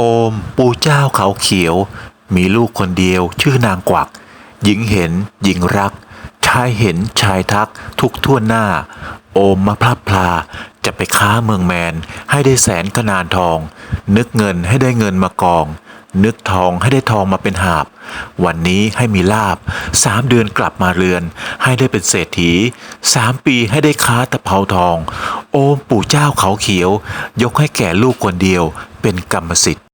โอม ปู่เจ้าเขาเขียว มีลูกคนเดียวชื่อนางกวัก หญิงเห็น หญิงรัก ชายเห็นชายทัก ทุกทั่วหน้า โอมมาพลับพลา จะไปค้าเมืองแมน ให้ได้แสนขนานทอง นึกเงินให้ได้เงินมากอง นึกทองให้ได้ทองมาเป็นหาบ วันนี้ให้มีลาบสามเดือนกลับมาเรือน ให้ได้เป็นเศรษฐีสามปีให้ได้ค้าตะเภาทอง โอมปู่เจ้าเขาเขียว ยกให้แก่ลูกคนเดียวเป็นกรรมสิทธิ์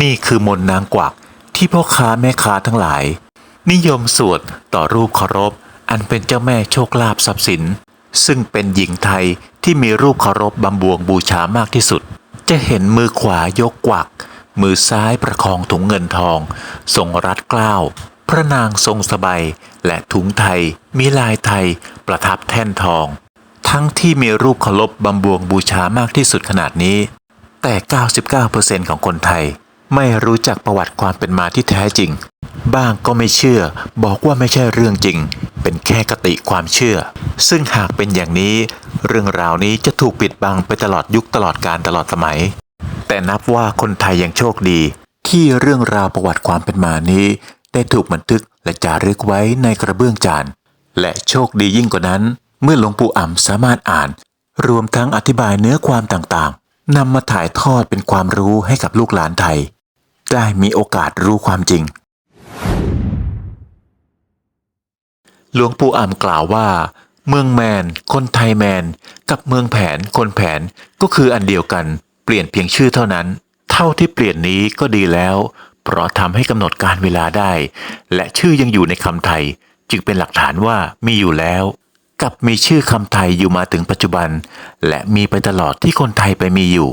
นี่คือมนนางกวักที่พ่อค้าแม่ค้าทั้งหลาย นิยมสวดต่อรูปเคารพ อันเป็นเจ้าแม่โชคลาภทรัพย์สิน ซึ่งเป็นหญิงไทยที่มีรูปเคารพบำบวงบูชามากที่สุด จะเห็นมือขวายกกวัก มือซ้ายประคองถุงเงินทอง ทรงรัดเกล้าวพระนางทรงสบายและถุงไทยมีลายไทยประทับแท่นทอง ทั้งที่มีรูปเคารพบำบวงบูชามากที่สุดขนาดนี้ แต่ 99%ของคนไทย ไม่รู้จักประวัติความเป็นมาที่แท้จริง บ้างก็ไม่เชื่อ บอกว่าไม่ใช่เรื่องจริง เป็นแค่กติความเชื่อ ซึ่งหากเป็นอย่างนี้ เรื่องราวนี้จะถูกปิดบังไปตลอดยุคตลอดการตลอดสมัย แต่นับว่าคนไทยยังโชคดี ที่เรื่องราวประวัติความเป็นมานี้ ได้ถูกบันทึกและจารึกไว้ในกระเบื้องจานและโชคดียิ่งกว่านั้น เมื่อหลวงปู่อ่ำสามารถอ่าน รวมทั้งอธิบายเนื้อความต่างๆนำมาถ่ายทอดเป็นความรู้ให้กับลูกหลานไทย ได้มีโอกาสรู้ความจริง หลวงปู่อ่ำกล่าวว่า เมืองแมน คนไทยแมน กับเมืองแผน คนแผนก็คืออันเดียวกัน เปลี่ยนเพียงชื่อเท่านั้น เท่าที่เปลี่ยนนี้ก็ดีแล้ว เพราะทำให้กำหนดการเวลาได้ และชื่อยังอยู่ในคำไทย จึงเป็นหลักฐานว่ามีอยู่แล้ว กับมีชื่อคำไทยอยู่มาถึงปัจจุบัน และมีไปตลอดที่คนไทยไปมีอยู่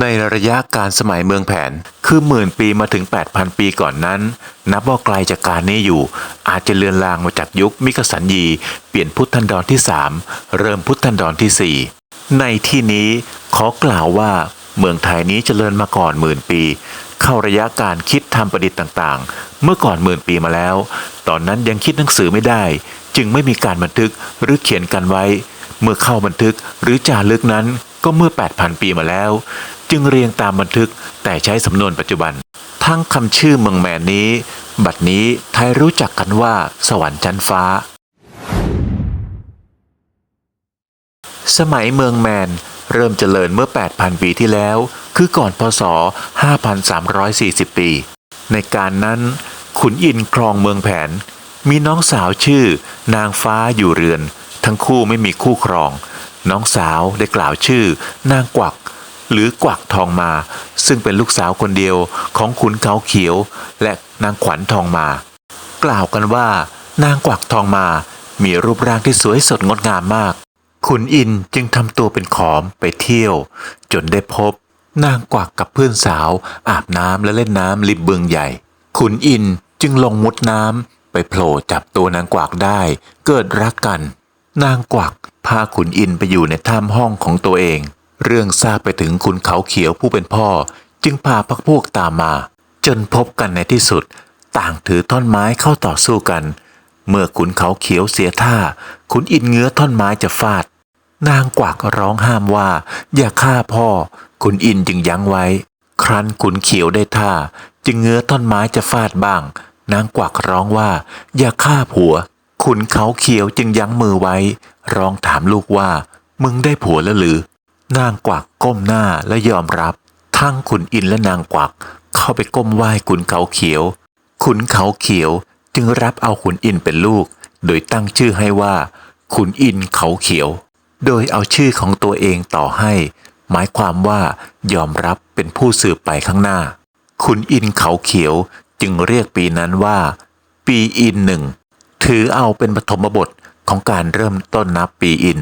ในระยะการสมัยเมืองแผนคือหมื่นปีมาถึง 8,000 ปีก่อนนั้น นับว่าไกลจากการนี้อยู่ อาจจะเลือนลางมาจากยุคมิกสันยี เปลี่ยนพุทธันดรที่ 3 เริ่มพุทธันดรที่ 4 ในที่นี้ขอกล่าวว่าเมืองไทยนี้เจริญมาก่อนหมื่นปี เข้าระยะการคิดทำประดิษฐ์ต่างๆ เมื่อก่อนหมื่นปีมาแล้ว ตอนนั้นยังคิดหนังสือไม่ได้ จึงไม่มีการบันทึกหรือเขียนกันไว้ เมื่อเข้าบันทึกหรือจารึกนั้นก็เมื่อ 8,000 ปีมาแล้ว จึงเรียงตามบันทึกแต่ใช้สำนวนปัจจุบัน ทั้งคำชื่อเมืองแมนนี้ บัดนี้ไทยรู้จักกันว่าสวรรค์ชั้นฟ้า สมัยเมืองแมน เริ่มเจริญเมื่อ 8,000 ปีที่แล้ว คือก่อนพศ 5,340 ปี ในการนั้น ขุนอินครองเมืองแผน มีน้องสาวชื่อ นางฟ้าอยู่เรือน ทั้งคู่ไม่มีคู่ครอง น้องสาวได้กล่าวชื่อ นางกวัก หรือกวักทองมา ซึ่งเป็นลูกสาวคนเดียวของขุนเขาเขียว และนางขวัญทองมา กล่าวกันว่า นางกวักทองมามีรูปร่างที่สวยสดงดงามมาก ขุนอินจึงทำตัวเป็นขอมไปเที่ยว จนได้พบ นางกวักกับเพื่อนสาว อาบน้ำและเล่นน้ำริมบึงใหญ่ ขุนอินจึงลงมุดน้ำไปโผล่จับตัวนางกวักได้ เกิดรักกัน นางกวักพาขุนอินไปอยู่ในถ้ำห้องของตัวเอง เรื่องทราบไปถึงขุนเขาเขียวผู้เป็นพ่อ จึงพาพักพวกตามมา จนพบกันในที่สุด ต่างถือท่อนไม้เข้าต่อสู้กัน เมื่อขุนเขาเขียวเสียท่า ขุนอินเงื้อท่อนไม้จะฟาด นางกวักร้องห้ามว่า อย่าฆ่าพ่อขุนอินจึงยั้งไว้ ครั้นขุนเขียวได้ท่า จึงเงื้อท่อนไม้จะฟาดบ้าง นางกวักร้องว่า อย่าฆ่าผัว ขุนเขาเขียวจึงยั้งมือไว้ ร้องถามลูกว่า มึงได้ผัวแล้วหรือ นางกวักก้มหน้าและยอมรับ ทั้งขุนอินและนางกวัก เข้าไปก้มไหว้ขุนเขาเขียว ขุนเขาเขียวจึงรับเอาขุนอินเป็นลูก โดยตั้งชื่อให้ว่า ขุนอินเขาเขียว โดยเอาชื่อของตัวเองต่อให้ หมายความว่ายอมรับเป็นผู้สืบไปข้างหน้าขุนอินเขาเขียวจึงเรียกปีนั้นว่า ปีอินหนึ่งถือเอาเป็นปฐมบทของการเริ่มต้นนับปีอิน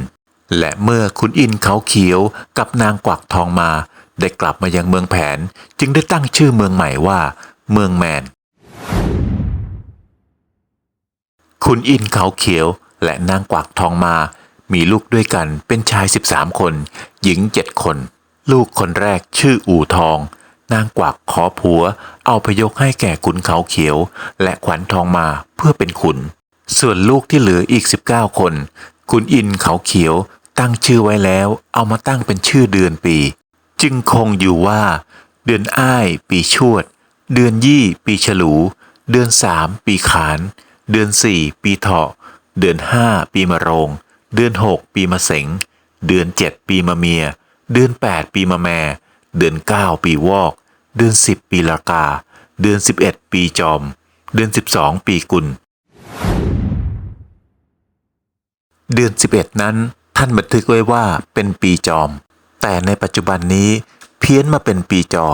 และเมื่อขุนอินเขาเขียวกับนางกวักทองมา ได้กลับมายังเมืองแผน จึงได้ตั้งชื่อเมืองใหม่ว่า เมืองแมนขุนอินเขาเขียวและนางกวักทองมา มีลูกด้วยกันเป็นชาย 13 คน หญิง 7 คน ลูกคนแรกชื่ออู่ทอง นางกวักขอผัว เอาพยกให้แก่ขุนเขาเขียว และขวัญทองมาเพื่อเป็นขุน ส่วนลูกที่เหลืออีก 19 คน ขุนอินเขาเขียว ตั้งชื่อไว้แล้ว เอามาตั้งเป็นชื่อเดือนปี จึงคงอยู่ว่า เดือนอ้าย ปีชวด เดือนยี่ ปีฉลู เดือนสามปีขาน เดือนสี่ ปีเถาะ เดือนห้า ปีมะโรง เดือนหกปีมะเสง เดือนเจ็ดปีมะเมีย เดือนแปดปีมะแม เดือนเก้าปีวอก เดือนสิบปีละกา เดือนสิบเอ็ดปีจอม เดือนสิบสองปีกุล เดือน 11 นั้นท่านบันทึกไว้ว่าเป็นปีจอม แต่ในปัจจุบันนี้เพี้ยนมาเป็นปีจอ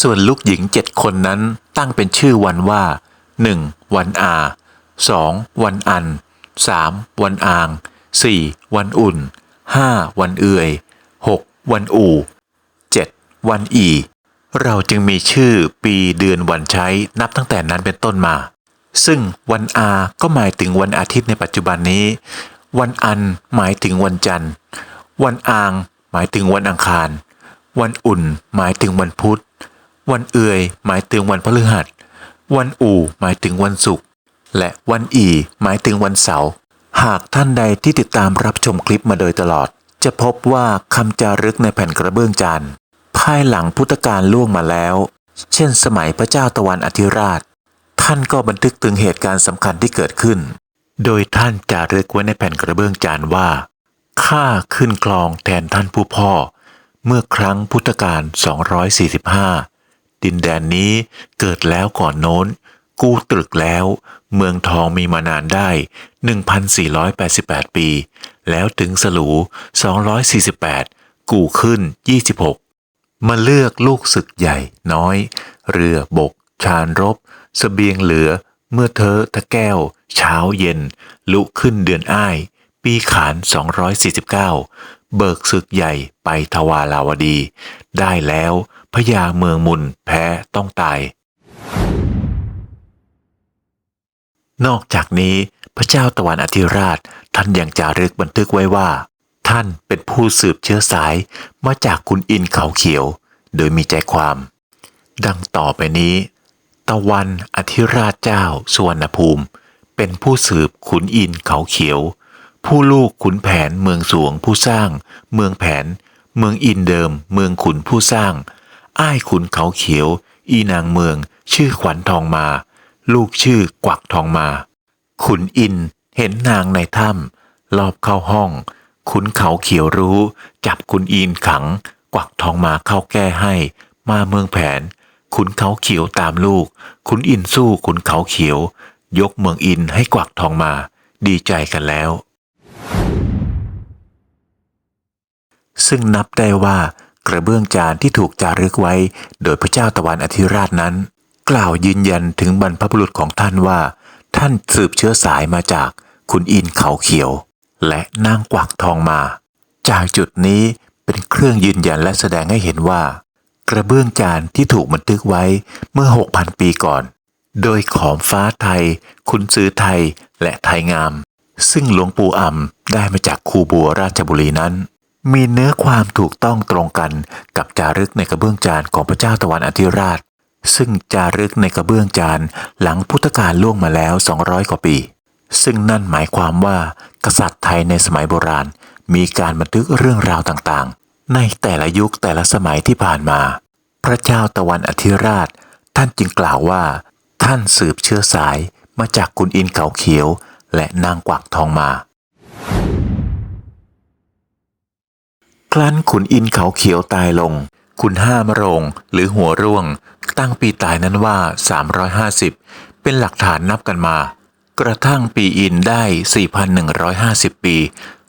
ส่วนลูกหญิงเจ็ดคนนั้นตั้งเป็นชื่อวันว่า 1. วันอา 2. วันอัน 3. วันอาง 4. วันอุ่น 5. วันเอื่อย 6. วันอู่ 7. วันอี เราจึงมีชื่อปีเดือนวันใช้นับตั้งแต่นั้นเป็นต้นมา ซึ่งวันอาก็หมายถึงวันอาทิตย์ในปัจจุบันนี้ วันอันหมายถึงวันจันทร์ วันอาง หมายถึงวันอังคาร วันอุ่น หมายถึงวันพุธ วันเอื่อย หมายถึงวันพฤหัส วันอู่ หมายถึงวันศุกร์ และวันอีหมายถึงวันเสาร์หากท่านใดที่ติดตามรับชมคลิปมาโดยตลอด จะพบว่าคำจารึกในแผ่นกระเบื้องจานภายหลังพุทธกาลล่วงมาแล้ว เช่นสมัยพระเจ้าตะวันอธิราช ท่านก็บันทึกถึงเหตุการณ์สำคัญที่เกิดขึ้น โดยท่านจารึกไว้ในแผ่นกระเบื้องจานว่าข้าขึ้นคลองแทนท่านผู้พ่อ เมื่อครั้งพุทธกาล245 ดินแดนนี้เกิดแล้วก่อนโน้น กูตรึกแล้ว เมืองทองมีมานานได้ 1,488 ปี แล้วถึงสลู 248 กูขึ้น 26 มาเลือกลูกศึกใหญ่น้อย เรือบก ชานรบสเสบียงเหลือ เมื่อเธอตะแก้ว เช้าเย็น ลุขึ้นเดือนอ้าย ปีขาน 249 เบิกศึกใหญ่ไปทวาราวดี ได้แล้วพญาเมืองมุนแพ้ต้องตาย นอกจากนี้พระเจ้าตะวันอธิราชท่านยังจารึกบันทึกไว้ว่า ท่านเป็นผู้สืบเชื้อสายมาจากคุณอินเขาเขียว โดยมีใจความ ดังต่อไปนี้ ตะวันอธิราชเจ้าสุวรรณภูมิ เป็นผู้สืบขุนอินเขาเขียว ผู้ลูกขุนแผนเมืองสวงผู้สร้าง เมืองแผน เมืองอินเดิม เมืองขุนผู้สร้าง อ้ายขุนเขาเขียว อีนางเมือง ชื่อขวัญทองมา ลูกชื่อกวักทองมา ขุนอินเห็นนางในถ้ำลอบเข้าห้อง ขุนเขาเขียวรู้ จับขุนอินขัง กวักทองมาเข้าแก้ให้ มาเมืองแผน ขุนเขาเขียวตามลูก ขุนอินสู้ขุนเขาเขียว ยกเมืองอินให้กวักทองมา ดีใจกันแล้ว ซึ่งนับได้ว่ากระเบื้องจานที่ถูกจารึกไว้ โดยพระเจ้าตะวันอธิราชนั้น กล่าวยืนยันถึงบรรพบุรุษของท่านว่า ท่านสืบเชื้อสายมาจากขุนอินเขาเขียว และนางกวักทองมา จากจุดนี้เป็นเครื่องยืนยันและแสดงให้เห็นว่า กระเบื้องจานที่ถูกบันทึกไว้เมื่อ 6,000 ปีก่อน โดยขอมฟ้าไทย คุณซื้อไทยและไทยงาม ซึ่งหลวงปู่อ่ำได้มาจากคูบัวราชบุรีนั้น มีเนื้อความถูกต้องตรงกันกับจารึกในกระเบื้องจานของพระเจ้าตะวันอธิราช ซึ่งจารึกในกระเบื้องจานหลังพุทธกาลล่วงมาแล้ว 200 กว่าปี ซึ่งนั่นหมายความว่ากษัตริย์ไทยในสมัยโบราณ มีการบันทึกเรื่องราวต่างๆ ในแต่ละยุคแต่ละสมัยที่ผ่านมา พระเจ้าตะวันอธิราช ท่านจึงกล่าวว่า ท่านสืบเชื้อสายมาจากกุนอินเขาเขียว และนางกวักทองมา ครั้นขุนอินเขาเขียวตายลง ขุนห้ามโรงหรือหัวร่วง ตั้งปีตายนั้นว่า 350 เป็นหลักฐานนับกันมา กระทั่งปีอินได้ 4,150 ปี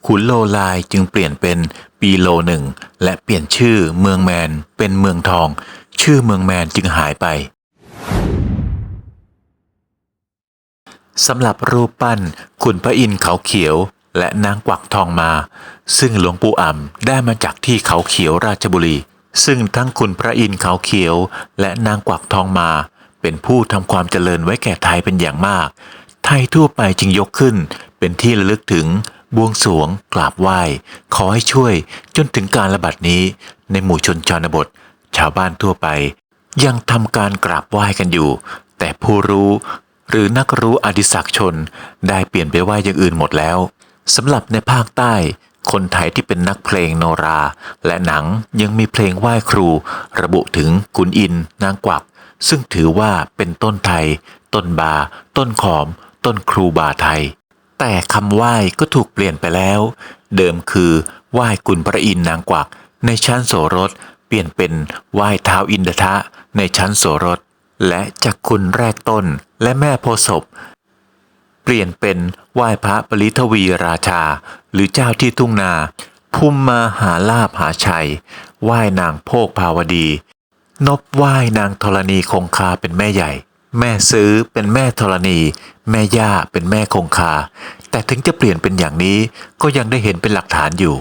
ขุนโลลายจึงเปลี่ยนเป็นปีโลหนึ่ง และเปลี่ยนชื่อเมืองแมนเป็นเมืองทอง ชื่อเมืองแมนจึงหายไปสำหรับรูปปั้นขุนพระอินทร์เขาเขียวและนางกวักทองมา ซึ่งหลวงปู่อ่ำได้มาจากที่เขาเขียวราชบุรี ซึ่งทั้งคุณพระอินทร์เขาเขียว และนางกวักทองมา เป็นผู้ทำความเจริญไว้แก่ไทยเป็นอย่างมาก ไทยทั่วไปจึงยกขึ้น เป็นที่ระลึกถึงบวงสรวงกราบไหว้ ขอให้ช่วยจนถึงการระบาดนี้ ในหมู่ชนชนบท ชาวบ้านทั่วไป ยังทำการกราบไหว้กันอยู่ แต่ผู้รู้หรือนักรู้อดิศักชนได้เปลี่ยนไปไหว้อย่างอื่นหมดแล้วสำหรับในภาคใต้ คนไทยที่เป็นนักเพลงโนรา และหนังยังมีเพลงไหว้ครู ระบุถึงขุนอิน นางกวัก ซึ่งถือว่าเป็นต้นไทย ต้นบา ต้นขอม ต้นครูบาไทย แต่คำไหว้ก็ถูกเปลี่ยนไปแล้ว เดิมคือไหว้กุลพระอินนางกวัก ในชั้นโสรถเปลี่ยนเป็นไหว้เท้าอินททะในชั้นโสรถและจักคุณแรกต้นและแม่โพศพ เปลี่ยนเป็นไหว้พระปริทวีราชา หรือเจ้าที่ทุ่งนาภูมิมาหาลาภหาชัย ไหว้นางโพกภาวดี นบไหว้นางธรณีคงคาเป็นแม่ใหญ่ แม่ซื้อเป็นแม่ธรณี แม่ย่าเป็นแม่คงคา แต่ถึงจะเปลี่ยนเป็นอย่างนี้ก็ยังได้เห็นเป็นหลักฐานอยู่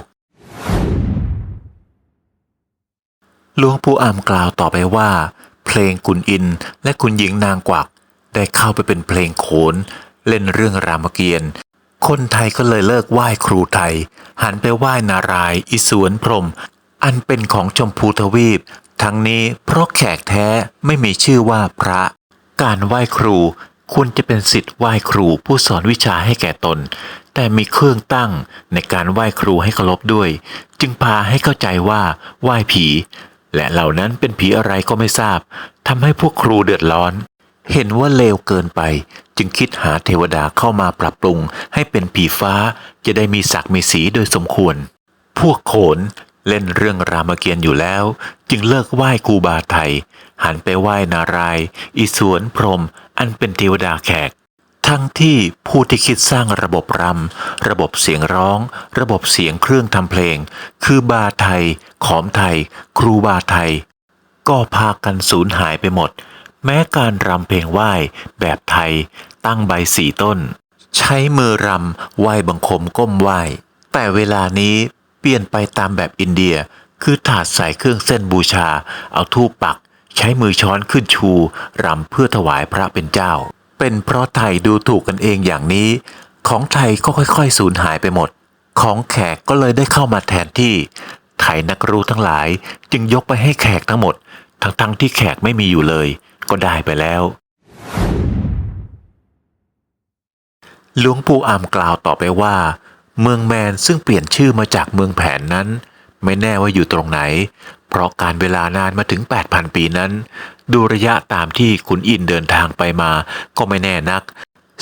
หลวงปู่อามกล่าวต่อไปว่า เพลงกุนอินและคุณหญิงนางกวักได้เข้าไปเป็นเพลงโขน เล่นเรื่องรามเกียรติ์คนไทยก็เลยเลิกไหว้ครูไทย หันไปไหว้นารายณ์อิศวรพรม อันเป็นของชมพูทวีป ทั้งนี้เพราะแขกแท้ไม่มีชื่อว่าพระ การไหว้ครูควรจะเป็นสิทธิ์ไหว้ครูผู้สอนวิชาให้แก่ตน แต่มีเครื่องตั้งในการไหว้ครูให้เคารพด้วย จึงพาให้เข้าใจว่าไหว้ผี และเหล่านั้นเป็นผีอะไรก็ไม่ทราบทำให้พวกครูเดือดร้อน เห็นว่าเลวเกินไป จึงคิดหาเทวดาเข้ามาปรับปรุงให้เป็นผีฟ้าจะได้มีศักดิ์มีสีโดยสมควร พวกโขนเล่นเรื่องรามเกียรติ์อยู่แล้ว จึงเลิกไหว้ครูบาไทย หันไปไหว้นาราย อิศวรพรม อันเป็นเทวดาแขก ทั้งที่ผู้ที่คิดสร้างระบบรำ ระบบเสียงร้อง ระบบเสียงเครื่องทำเพลง คือบาไทย ขอมไทย ครูบาไทย ก็พากันสูญหายไปหมด แม้การรำเพลงไหว้แบบไทย ตั้งใบสี่ต้น ใช้มือรำไหว้บังคมก้มไหว้ แต่เวลานี้เปลี่ยนไปตามแบบอินเดีย คือถาดใส่เครื่องเส้นบูชา เอาทูปปัก ใช้มือช้อนขึ้นชูรำเพื่อถวายพระเป็นเจ้า เป็นเพราะไทยดูถูกกันเองอย่างนี้ ของไทยก็ค่อยๆสูญหายไปหมด ของแขกก็เลยได้เข้ามาแทนที่ ไทยนักรู้ทั้งหลายจึงยกไปให้แขกทั้งหมด ทั้งๆที่แขกไม่มีอยู่เลย ก็ได้ไปแล้ว หลวงปู่อามกล่าวต่อไปว่า เมืองแมนซึ่งเปลี่ยนชื่อมาจากเมืองแผนนั้น ไม่แน่ว่าอยู่ตรงไหน เพราะการเวลานานมาถึง 8,000 ปีนั้น ดูระยะตามที่ขุนอินเดินทางไปมาก็ไม่แน่นัก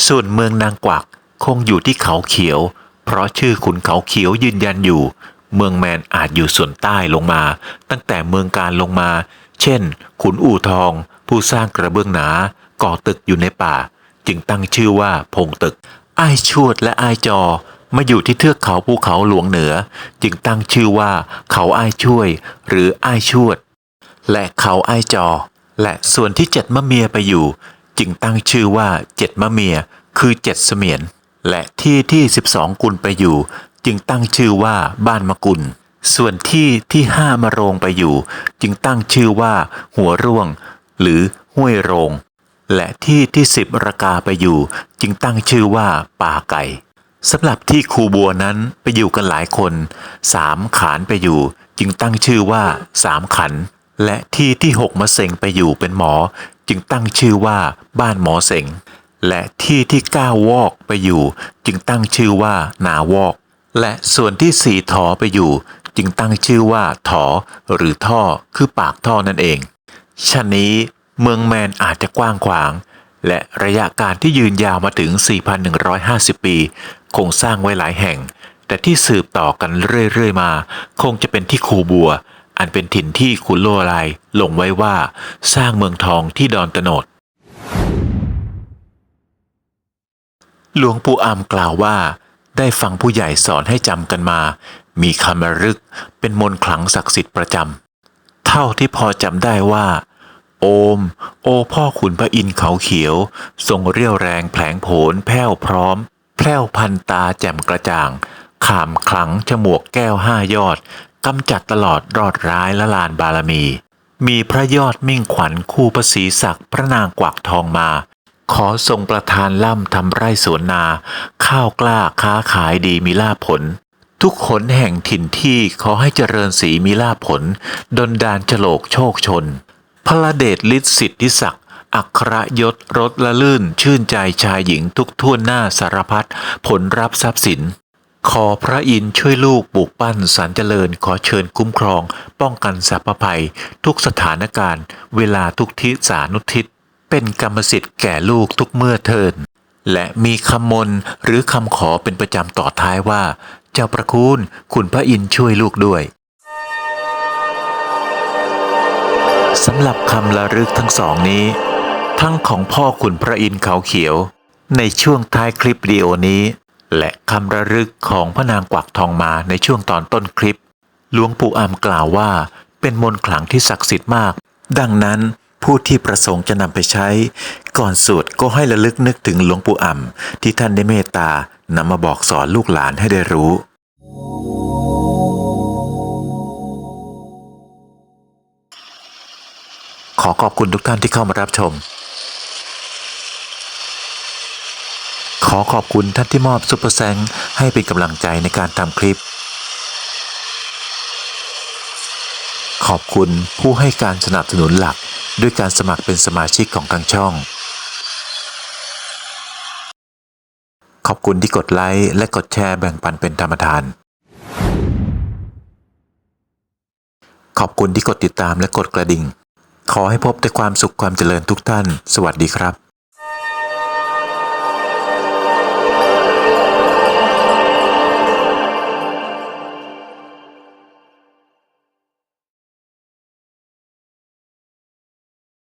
ส่วนเมืองนางกวักคงอยู่ที่เขาเขียว เพราะชื่อขุนเขาเขียวยืนยันอยู่ เมืองแมนอาจอยู่ส่วนใต้ลงมา ตั้งแต่เมืองการลงมา เช่น ขุนอู่ทอง ผู้สร้างกระเบื้องหนา ก่อตึกอยู่ในป่า จึงตั้งชื่อว่าพงตึก อ้ายชวดและอ้ายจอมาอยู่ที่เทือกเขาภูเขาหลวงเหนือ จึงตั้งชื่อว่าเขาอ้ายช่วย หรืออ้ายชวด และเขาอ้ายจอ และส่วนที่เจ็ดมะเมียไปอยู่ จึงตั้งชื่อว่าเจ็ดมะเมีย คือเจ็ดเสมียน และที่ที่สิบสองกุลไปอยู่ จึงตั้งชื่อว่าบ้านมะกุล ส่วนที่ที่ห้ามะโรงไปอยู่ จึงตั้งชื่อว่า หัวร่วง หรือห้วยโรง และที่ที่สิบระกาไปอยู่ จึงตั้งชื่อว่าป่าไก่สำหรับที่คูบัวนั้นไปอยู่กันหลายคนสามขานไปอยู่ จึงตั้งชื่อว่าสามขัน และที่ที่หกมะเสงไปอยู่เป็นหมอ จึงตั้งชื่อว่าบ้านหมอเสงและที่ที่เก้าวอกไปอยู่ จึงตั้งชื่อว่านาวอก และส่วนที่สี่ถอไปอยู่ จึงตั้งชื่อว่าถอหรือท่อคือปากท่อนั่นเองชะนี้ เมืองแมนอาจจะกว้างขวาง และระยะการที่ยืนยาวมาถึง 4,150 ปี คงสร้างไว้หลายแห่ง แต่ที่สืบต่อกันเรื่อยๆมา คงจะเป็นที่คูบัว อันเป็นถิ่นที่คุณโลไลลงไว้ว่า สร้างเมืองทองที่ดอนตโนดหลวงปู่อามกล่าวว่า ได้ฟังผู้ใหญ่สอนให้จำกันมา มีคำระลึกเป็นมนต์ขลังศักดิ์สิทธิ์ประจำ เท่าที่พอจำได้ว่า โอม โอพ่อขุนพระอินทร์เขาเขียว ทรงเรี่ยวแรงแผลงโผนแผ้วพร้อม แพร่วพันตาแจ่มกระจ่าง ขามขลังจมวกแก้วห้ายอดกำจัดตลอดรอดร้ายละลานบารมี มีพระยอดมิ่งขวัญคู่ประสีศักดิ์พระนางกวักทองมา ขอทรงประทานล่ำทำไร่สวนนา ข้าวกล้าค้าขายดีมีลาภผลทุกขนแห่งถิ่นที่ขอให้เจริญสีมีลาภผล ดนดานฉโลกโชคชน พระเดชฤทธิ์สิทธิศักดิ์อัครยศรถละลื่น ชื่นใจชายหญิงทุกท่วนหน้าสารพัดผลรับทรัพย์สิน ขอพระอินช่วยลูกปลูกปั้นสารเจริญขอเชิญคุ้มครอง ป้องกันสรรพภัย ทุกสถานการณ์ เวลาทุกทิศสานุทิศ เป็นกรรมสิทธิ์แก่ลูกทุกเมื่อเทินและมีคำมนหรือคำขอเป็นประจำต่อท้ายว่า เจ้าประคุณคุณพระอินช่วยลูกด้วย สำหรับคำละลึกทั้งสองนี้ ทั้งของพ่อขุนพระอินทร์เขาเขียว ในช่วงท้ายคลิปวิดีโอนี้ และคำระลึกของพระนางกวักทองมาในช่วงตอนต้นคลิป หลวงปู่อามกล่าวว่า เป็นมนต์ขลังที่ศักดิ์สิทธิ์มาก ดังนั้นผู้ที่ประสงค์จะนำไปใช้ ก่อนสวดก็ให้ระลึกนึกถึงหลวงปู่อ่ำที่ท่านได้เมตตานำมาบอกสอนลูกหลานให้ได้รู้ อขอบคุณทุกท่านที่เข้ามารับชม ขอขอบคุณท่านที่มอบซุปเปอร์แซงให้เป็นกำลังใจในการทำคลิป ขอบคุณผู้ให้การสนับสนุนหลักด้วยการสมัครเป็นสมาชิกของทางช่อง ขอบคุณที่กดไลค์และกดแชร์แบ่งปันเป็นธรรมทาน ขอบคุณที่กดติดตามและกดกระดิ่ง ขอให้พบแต่ความสุขความเจริญทุกท่าน สวัสดีครับ